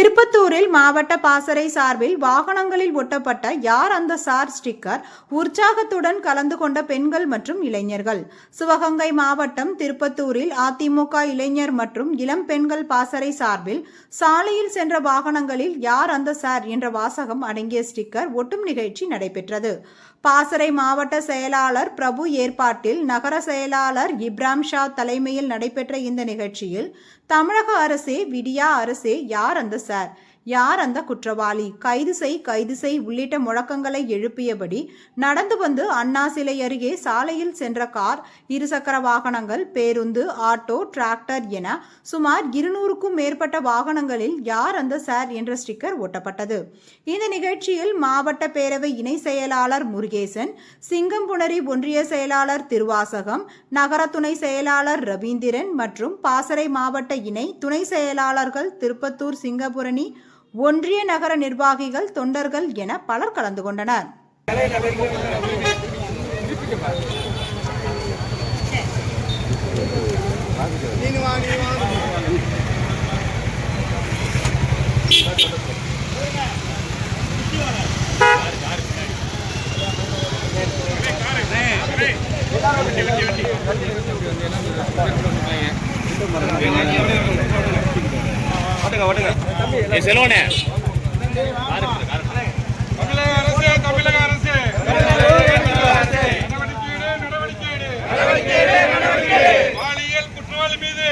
பெரும் திருப்பத்தூரில் மாவட்ட பாசறை சார்பில் வாகனங்களில் ஒட்டப்பட்ட யார் அந்த சார் ஸ்டிக்கர்? உற்சாகத்துடன் கலந்து கொண்ட பெண்கள் மற்றும் இளைஞர்கள். சிவகங்கை மாவட்டம் திருப்பத்தூரில் அதிமுக இளைஞர் மற்றும் இளம் பெண்கள் பாசறை சார்பில் சாலையில் சென்ற வாகனங்களில் யார் அந்த சார் என்ற வாசகம் அடங்கிய ஸ்டிக்கர் ஒட்டும் நிகழ்ச்சி நடைபெற்றது. பாசறை மாவட்ட செயலாளர் பிரபு ஏற்பாட்டில் நகர செயலாளர் இப்ராம் ஷா தலைமையில் நடைபெற்ற இந்த நிகழ்ச்சியில் தமிழக அரசே விடியா அரசே யார் அந்த சார்? யார் அந்த குற்றவாளி? கைது செய் கைது செய் உள்ளிட்ட முழக்கங்களை எழுப்பியபடி நடந்து வந்து அண்ணா சிலை அருகே சாலையில் சென்ற கார் இருசக்கர வாகனங்கள் பேருந்து ஆட்டோ டிராக்டர் என சுமார் இருநூறுக்கும் மேற்பட்ட வாகனங்களில் யார் அந்த சார் என்ற ஸ்டிக்கர் ஒட்டப்பட்டது. இந்த நிகழ்ச்சியில் மாவட்ட பேரவை இணை செயலாளர் முருகேசன் சிங்கம்புணரி ஒன்றிய செயலாளர் திருவாசகம் நகர துணை செயலாளர் ரவீந்திரன் மற்றும் பாசறை மாவட்ட இணை துணை செயலாளர்கள் திருப்பத்தூர் சிங்கபுரணி ஒன்றிய நகர நிர்வாகிகள் தொண்டர்கள் என பலர் கலந்து கொண்டனர். ஏ செல்வனே. தமிழக அரசு பாலியல் குற்றவாளி மீது.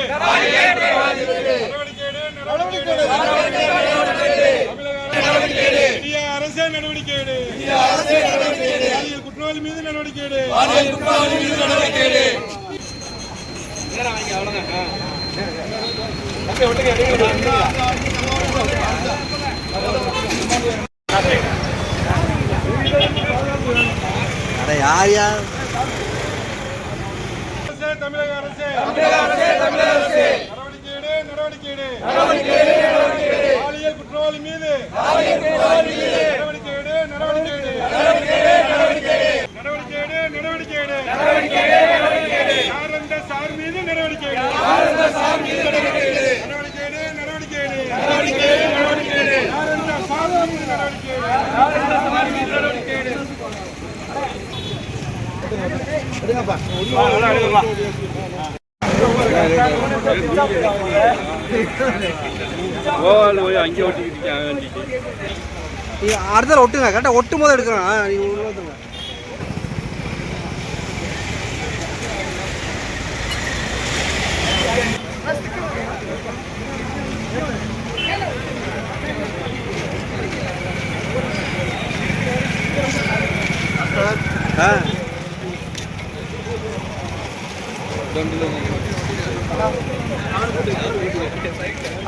அரசு இந்திய அரசே நடவடிக்கையிடு பாலியல் குற்றவாளி மீது நடவடிக்கையிடு அட யார் யார்? அரசே தமிழக அரசே தமிழக அரசே நடவடிக்கையிடு நடவடிக்கையிடு பாலியல் குற்றவாளி மீது நடவடிக்கையிடு நடவடிக்கையிடு நடவடிக்கையிடு நடவடிக்கையிடு யார் அந்த சார் மீது நடவடிக்கையிடு நடவடிக்கையிடு நடவடிக்கையிடு யார் அந்த சார் மீது நடவடிக்கையிடு அங்கே ஓட்டிக்கிட்டு வேண்டிட்டு நீ அடுத்த ஒட்டுங்க கரெக்டாக ஒட்டும் போது எடுக்கிறோம் நீ உள்ள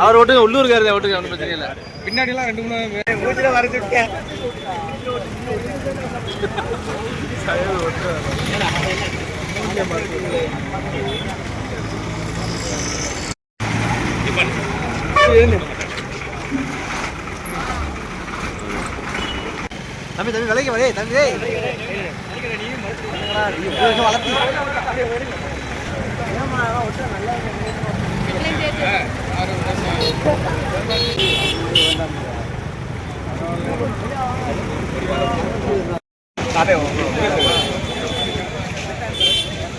அவர் ஓட்டுங்க உள்ளூர்காரதே ஓட்டுங்க ஒன்றும் பிரச்சனை இல்லை. பின்னாடி எல்லாம் ரெண்டு மூணு வரைஞ்சுட்டேன் தம்பி தம்பி விலைக்கு வரே தம்பி டேய். வளர்த்தி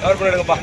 கவர் பண்ணி எடுங்கப்பா